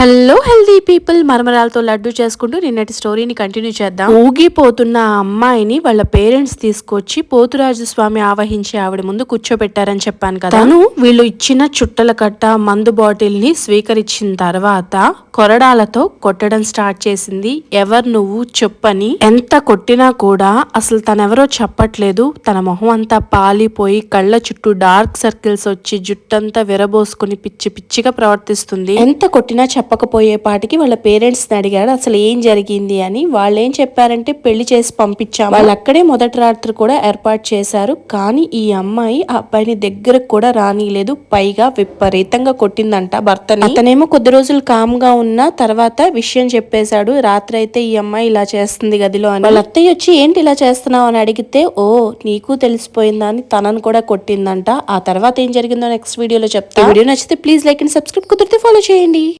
Hello healthy people మరమరాలతో లడ్డు చేసుకుంటూ నిన్నటి స్టోరీని కంటిన్యూ చేద్దాం. ఊగిపోతున్న ఆ అమ్మాయిని వాళ్ళ పేరెంట్స్ తీసుకొచ్చి పోతురాజు స్వామి ఆవహించి ఆవిడ ముందు కూర్చోబెట్టారని చెప్పాను కదా. తను వీళ్ళు ఇచ్చిన చుట్టల కట్ట మందు బాటిల్ని స్వీకరించిన తర్వాత కొరడాలతో కొట్టడం స్టార్ట్ చేసింది. ఎవరు నువ్వు చెప్పని ఎంత కొట్టినా కూడా అసలు తనెవరో చెప్పట్లేదు. తన మొహం అంతా పాలిపోయి కళ్ళ చుట్టూ డార్క్ సర్కిల్స్ వచ్చి జుట్టంతా విరబోసుకుని పిచ్చి పిచ్చిగా ప్రవర్తిస్తుంది. ఎంత కొట్టినా చెప్ప చెప్పకపోయేపాటికి వాళ్ళ పేరెంట్స్ని అడిగాడు అసలు ఏం జరిగింది? అని. వాళ్ళు ఏం చెప్పారంటే పెళ్ళి చేసి పంపించాము. వాళ్ళు అక్కడే మొదటి రాత్రి కూడా ఏర్పాటు చేశారు. కానీ ఈ అమ్మాయి ఆ అబ్బాయిని దగ్గరకు కూడా రానిలేదు. పైగా విపరీతంగా కొట్టిందంట భర్తని. అతనేమో కొద్ది రోజులు కామ్గా ఉన్న తర్వాత విషయం చెప్పేశాడు. రాత్రి అయితే ఈ అమ్మాయి ఇలా చేస్తుంది గదిలో అని. వాళ్ళ అత్తయ్య వచ్చి ఏంటి ఇలా చేస్తున్నావు? అని అడిగితే ఓ నీకు తెలిసిపోయిందా? అని. తనను కూడా కొట్టిందంట. ఆ తర్వాత ఏం జరిగిందో నెక్స్ట్ వీడియోలో చెప్తా. వీడియో నచ్చితే ప్లీజ్ లైక్ అండ్ సబ్స్క్రైబ్. కుదిరితే ఫాలో చేయండి.